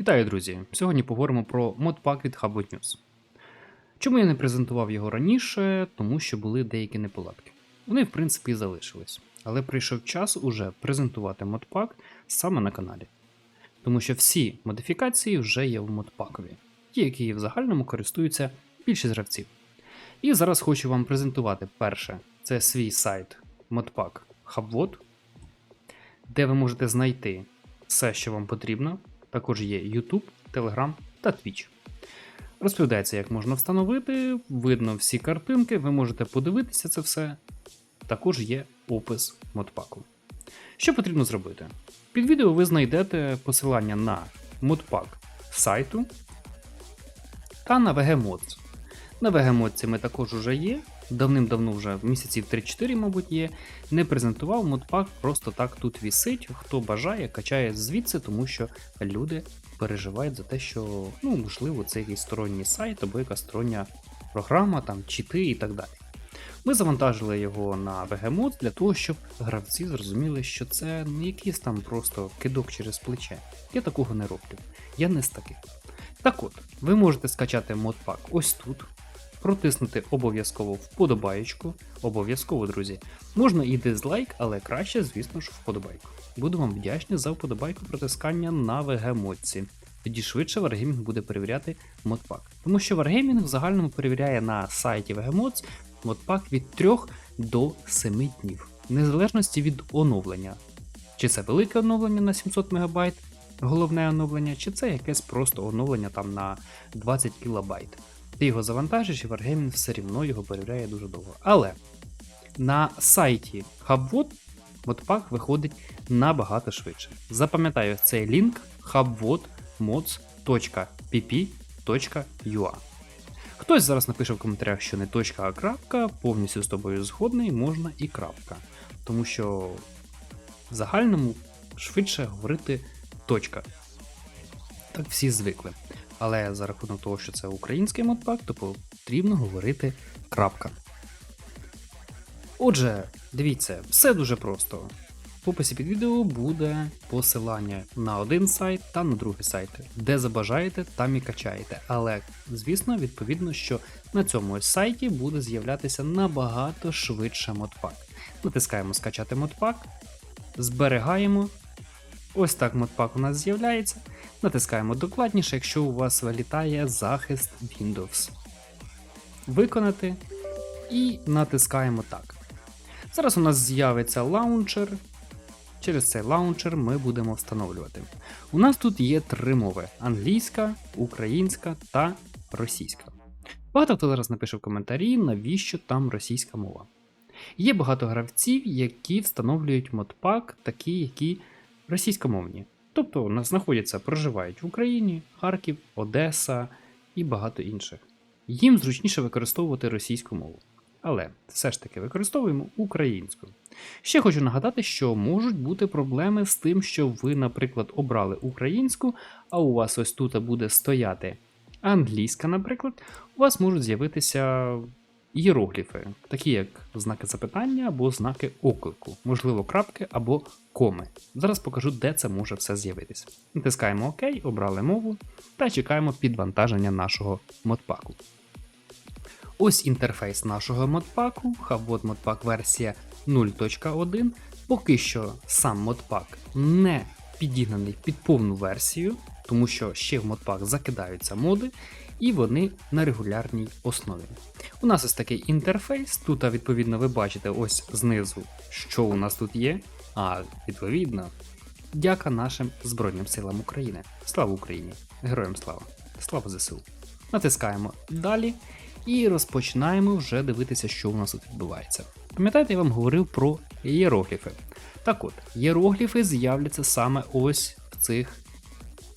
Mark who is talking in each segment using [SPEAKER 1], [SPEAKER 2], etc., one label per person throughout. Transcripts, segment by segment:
[SPEAKER 1] Вітаю, друзі! Сьогодні поговоримо про модпак від Hubble News. Чому я не презентував його раніше? Тому що були деякі неполадки. Вони, в принципі, і залишились. Але прийшов час уже презентувати модпак саме на каналі. Тому що всі модифікації вже є в модпакові, ті, які в загальному користуються більшість гравців. І зараз хочу вам презентувати перше: це свій сайт Modpack Hubwod, де ви можете знайти все, що вам потрібно. Також є YouTube, Telegram та Twitch. Розповідається, як можна встановити, видно всі картинки, ви можете подивитися це все. Також є опис модпаку. Що потрібно зробити? Під відео ви знайдете посилання на модпак сайту та на VG-Mods. На VG-Mods ми також вже є. Давним-давно вже місяців 3-4, мабуть, є. Не презентував модпак, просто так тут вісить. Хто бажає, качає звідси, тому що люди переживають за те, що ну, можливо це якийсь сторонній сайт або якась стороння програма, там, чіти і так далі. Ми завантажили його на VGMod для того, щоб гравці зрозуміли, що це не якийсь там просто кидок через плече. Я такого не роблю. Я не з таких. Так от, ви можете скачати модпак ось тут, протиснути обов'язково вподобаєчку. Обов'язково, друзі. Можна і дизлайк, але краще, звісно ж, вподобайку. Буду вам вдячний за вподобайку протискання на VG-модці. Тоді швидше Wargaming буде перевіряти модпак. Тому що Wargaming в загальному перевіряє на сайті VGMods модпак від 3 до 7 днів, в незалежності від оновлення. Чи це велике оновлення на 700 МБ, головне оновлення, чи це якесь просто оновлення там на 20 кБ. Ти його завантажиш, і Wargaming все рівно його перевіряє дуже довго. Але на сайті Hubwod модпак виходить набагато швидше. Запам'ятаю цей лінк hubwodmods.pp.ua. Хтось зараз напише в коментарях, що не точка, а крапка, повністю з тобою згодний, можна і крапка. Тому що в загальному швидше говорити точка. Так всі звикли. Але за рахунок того, що це український модпак, то потрібно говорити крапка. Отже, дивіться, все дуже просто. В описі під відео буде посилання на один сайт та на другий сайт. Де забажаєте, там і качаєте. Але, звісно, відповідно, що на цьому сайті буде з'являтися набагато швидше модпак. Натискаємо скачати модпак, зберігаємо. Ось так модпак у нас з'являється. Натискаємо докладніше, якщо у вас вилітає захист Windows. Виконати і натискаємо так. Зараз у нас з'явиться лаунчер. Через цей лаунчер ми будемо встановлювати. У нас тут є три мови: англійська, українська та російська. Багато хто зараз напише в коментарі, навіщо там російська мова. Є багато гравців, які встановлюють модпак, такі, які російськомовні. Тобто знаходяться, проживають в Україні, Харків, Одеса і багато інших. Їм зручніше використовувати російську мову. Але все ж таки використовуємо українську. Ще хочу нагадати, що можуть бути проблеми з тим, що ви, наприклад, обрали українську, а у вас ось тут буде стояти англійська, наприклад, у вас можуть з'явитися іерогліфи, такі як знаки запитання або знаки оклику, можливо, крапки або коми. Зараз покажу, де це може все з'явитися. Натискаємо ОК, обрали мову та чекаємо підвантаження нашого модпаку. Ось інтерфейс нашого модпаку, Hubwod модпак версія 0.1. Поки що сам модпак не підігнаний під повну версію, тому що ще в модпак закидаються моди, і вони на регулярній основі. У нас ось такий інтерфейс. Тут, відповідно, ви бачите ось знизу, що у нас тут є. А відповідно, дяка нашим Збройним силам України. Слава Україні! Героям слава! Слава ЗСУ! Натискаємо далі і розпочинаємо вже дивитися, що у нас тут відбувається. Пам'ятаєте, я вам говорив про іерогліфи. Так от, іерогліфи з'являться саме ось в цих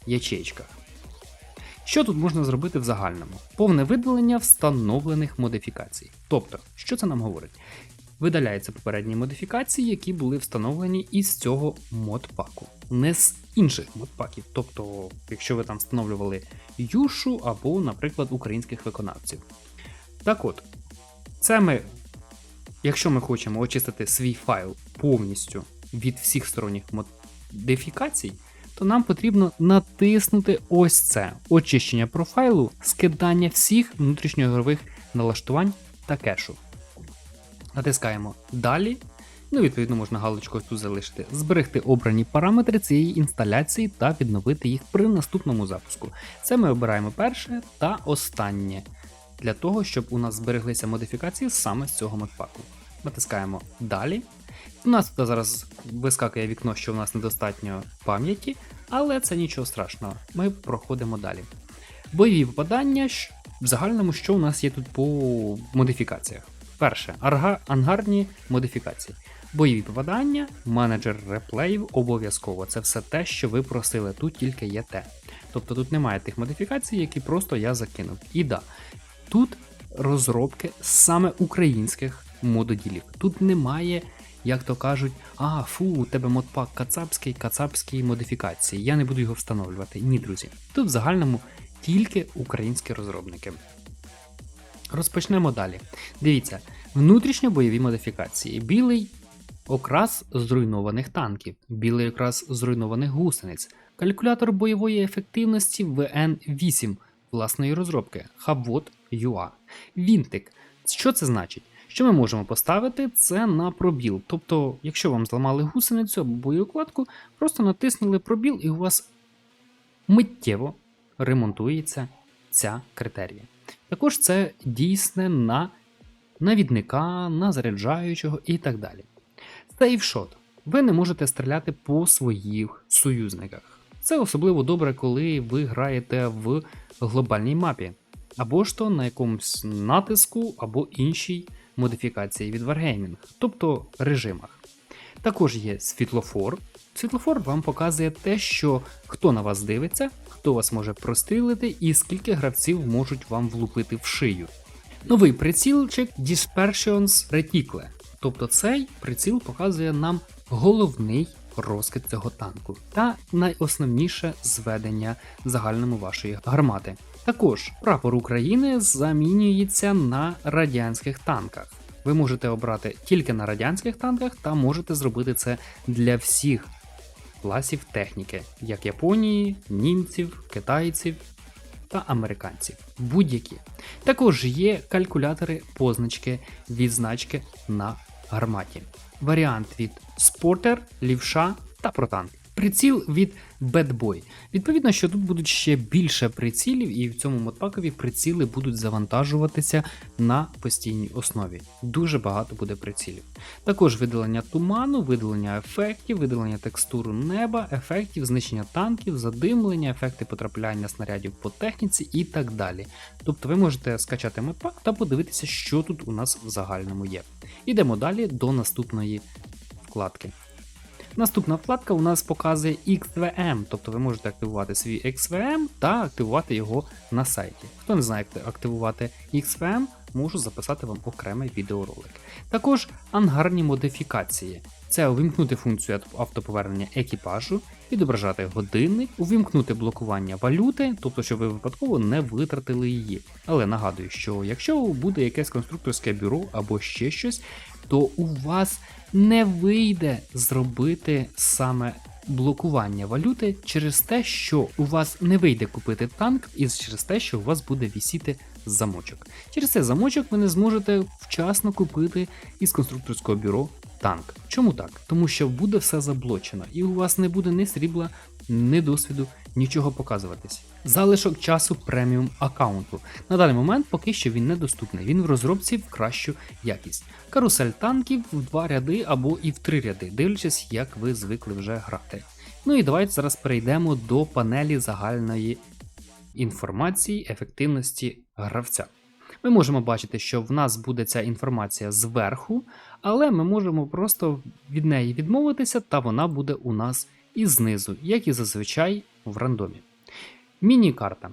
[SPEAKER 1] ячейках. Що тут можна зробити в загальному? Повне видалення встановлених модифікацій. Тобто, що це нам говорить? Видаляються попередні модифікації, які були встановлені із цього модпаку, не з інших модпаків. Тобто, якщо ви там встановлювали юшу або, наприклад, українських виконавців. Так от, це ми, якщо ми хочемо очистити свій файл повністю від всіх сторонніх модифікацій, то нам потрібно натиснути ось це очищення профайлу, скидання всіх внутрішньоігрових налаштувань та кешу. Натискаємо Далі. Ну, відповідно, можна галочку тут залишити, зберегти обрані параметри цієї інсталяції та відновити їх при наступному запуску. Це ми обираємо перше та останнє для того, щоб у нас збереглися модифікації саме з цього модпаку. Натискаємо Далі. У нас тут зараз вискакує вікно, що у нас недостатньо пам'яті, але це нічого страшного. Ми проходимо далі. Бойові попадання. В загальному, що у нас є тут по модифікаціях? Перше, арга- ангарні модифікації. Бойові попадання, менеджер реплеїв обов'язково. Це все те, що ви просили, тут тільки є те. Тобто тут немає тих модифікацій, які просто я закинув. І да, тут розробки саме українських мододілів. Тут немає, як то кажуть, а фу, у тебе модпак кацапський, кацапські модифікації. Я не буду його встановлювати. Ні, друзі. Тут в загальному тільки українські розробники. Розпочнемо далі. Дивіться, внутрішньо бойові модифікації. Білий окрас зруйнованих танків, білий окрас зруйнованих гусениць, калькулятор бойової ефективності ВН8 власної розробки, Хабот UA. Вінтик. Що це значить? Що ми можемо поставити це на пробіл. Тобто, якщо вам зламали гусеницю або боєукладку, просто натиснули пробіл і у вас миттєво ремонтується ця критерія. Також це дійсне на навідника, на заряджаючого і так далі. Сейфшот. Ви не можете стріляти по своїх союзниках. Це особливо добре, коли ви граєте в глобальній мапі, або ж то на якомусь натиску, або іншій модифікації від Wargaming, тобто режимах. Також є світлофор. Світлофор вам показує те, що хто на вас дивиться, хто вас може прострілити і скільки гравців можуть вам влупити в шию. Новий прицілчик Dispersions Reticle. Тобто цей приціл показує нам головний розкид цього танку та найосновніше зведення загальному вашої гармати. Також прапор України замінюється на радянських танках. Ви можете обрати тільки на радянських танках та можете зробити це для всіх класів техніки, як Японії, німців, китайців та американців. Будь-які. Також є калькулятори позначки відзначки на гарматі. Варіант від Спортер, Лівша та Протанк. Приціл від Bad Boy. Відповідно, що тут будуть ще більше прицілів, і в цьому модпакові приціли будуть завантажуватися на постійній основі. Дуже багато буде прицілів. Також видалення туману, видалення ефектів, видалення текстуру неба, ефектів, знищення танків, задимлення, ефекти потрапляння снарядів по техніці і так далі. Тобто ви можете скачати модпак та подивитися, що тут у нас в загальному є. Ідемо далі до наступної вкладки. Наступна вкладка у нас показує XVM, тобто ви можете активувати свій XVM та активувати його на сайті. Хто не знає, як активувати XVM, можу записати вам окремий відеоролик. Також ангарні модифікації. Це увімкнути функцію автоповернення екіпажу, відображати годинник, увімкнути блокування валюти, тобто, щоб ви випадково не витратили її. Але нагадую, що якщо буде якесь конструкторське бюро або ще щось, то у вас не вийде зробити саме блокування валюти через те, що у вас не вийде купити танк, і через те, що у вас буде вісіти замочок. Через цей замочок ви не зможете вчасно купити із конструкторського бюро танк. Чому так? Тому що буде все заблочено, і у вас не буде ні срібла, ні досвіду, нічого показуватись. Залишок часу преміум аккаунту. На даний момент поки що він недоступний. Він в розробці в кращу якість. Карусель танків в два ряди або і в три ряди, дивлячись, як ви звикли вже грати. Ну і давайте зараз перейдемо до панелі загальної інформації ефективності гравця. Ми можемо бачити, що в нас буде ця інформація зверху, але ми можемо просто від неї відмовитися, та вона буде у нас і знизу, як і зазвичай в рандомі. Міні-карта.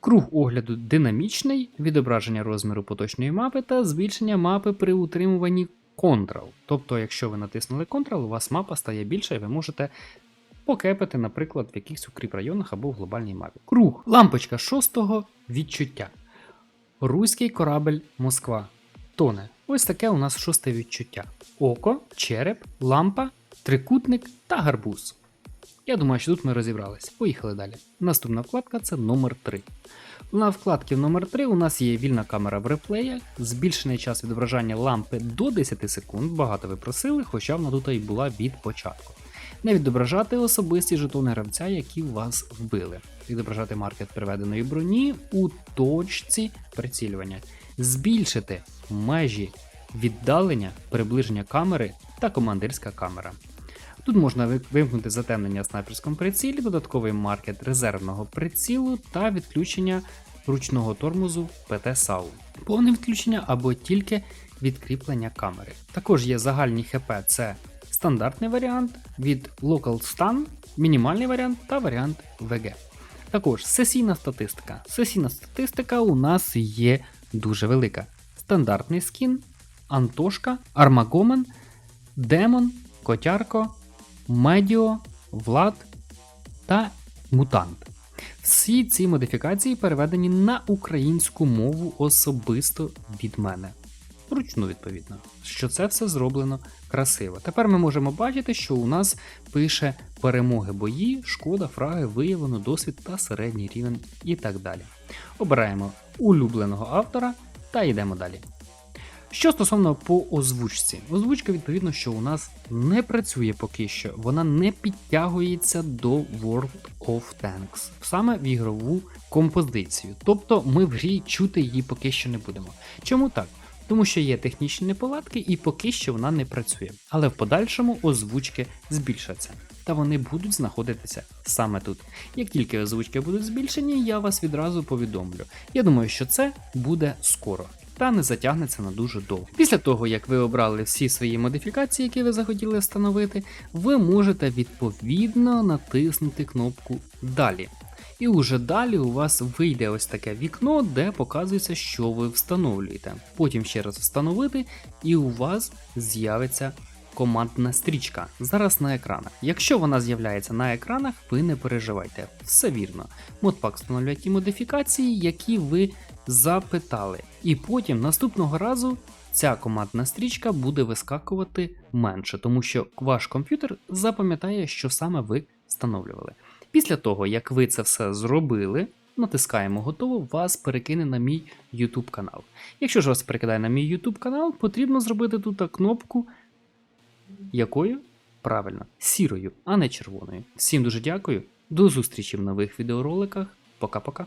[SPEAKER 1] Круг огляду динамічний, відображення розміру поточної мапи та збільшення мапи при утримуванні Ctrl. Тобто, якщо ви натиснули Ctrl, у вас мапа стає більша і ви можете покепити, наприклад, в якихось укріп районах або в глобальній мапі. Круг. Лампочка шостого відчуття. Руський корабель Москва. Тоне. Ось таке у нас шосте відчуття: око, череп, лампа, трикутник та гарбуз. Я думаю, що тут ми розібрались. Поїхали далі. Наступна вкладка це номер 3. На вкладці номер 3 у нас є вільна камера в реплеях, збільшений час відображення лампи до 10 секунд. Багато ви просили, хоча вона тут і була від початку. Не відображати особисті жетони гравця, які вас вбили. Відображати маркет приведеної броні у точці прицілювання. Збільшити межі віддалення, приближення камери та командирська камера. Тут можна вимкнути затемнення в снайперському прицілі, додатковий маркет резервного прицілу та відключення ручного тормозу ПТ САУ. Повне відключення або тільки відкріплення камери. Також є загальні ХП, це стандартний варіант від Local Stun, мінімальний варіант та варіант VG. Також сесійна статистика. Сесійна статистика у нас є дуже велика. Стандартний скін, Антошка, Армагомен, Демон, Котярко, Медіо, Влад та Мутант. Всі ці модифікації переведені на українську мову особисто від мене. Вручну, відповідно, що це все зроблено красиво. Тепер ми можемо бачити, що у нас пише перемоги бої, шкода, фраги, виявлено, досвід та середній рівень і так далі. Обираємо улюбленого автора та йдемо далі. Що стосовно по озвучці, озвучка відповідно, що у нас не працює поки що, вона не підтягується до World of Tanks, саме в ігрову композицію. Тобто ми в грі чути її поки що не будемо. Чому так? Тому що є технічні неполадки і поки що вона не працює. Але в подальшому озвучки збільшаться. Та вони будуть знаходитися саме тут. Як тільки озвучки будуть збільшені, я вас відразу повідомлю. Я думаю, що це буде скоро. Та не затягнеться на дуже довго. Після того, як ви обрали всі свої модифікації, які ви захотіли встановити, ви можете відповідно натиснути кнопку Далі. І уже далі у вас вийде ось таке вікно, де показується, що ви встановлюєте. Потім ще раз встановити, і у вас з'явиться командна стрічка зараз на екранах. Якщо вона з'являється на екранах, ви не переживайте, все вірно. Модпак встановлює ті модифікації, які ви запитали. І потім наступного разу ця командна стрічка буде вискакувати менше, тому що ваш комп'ютер запам'ятає, що саме ви встановлювали. Після того, як ви це все зробили, натискаємо готово, вас перекине на мій YouTube канал. Якщо ж вас перекидає на мій YouTube канал, потрібно зробити тут кнопку якою? Правильно, сірою, а не червоною. Всім дуже дякую. До зустрічі в нових відеороликах. Пока-пока.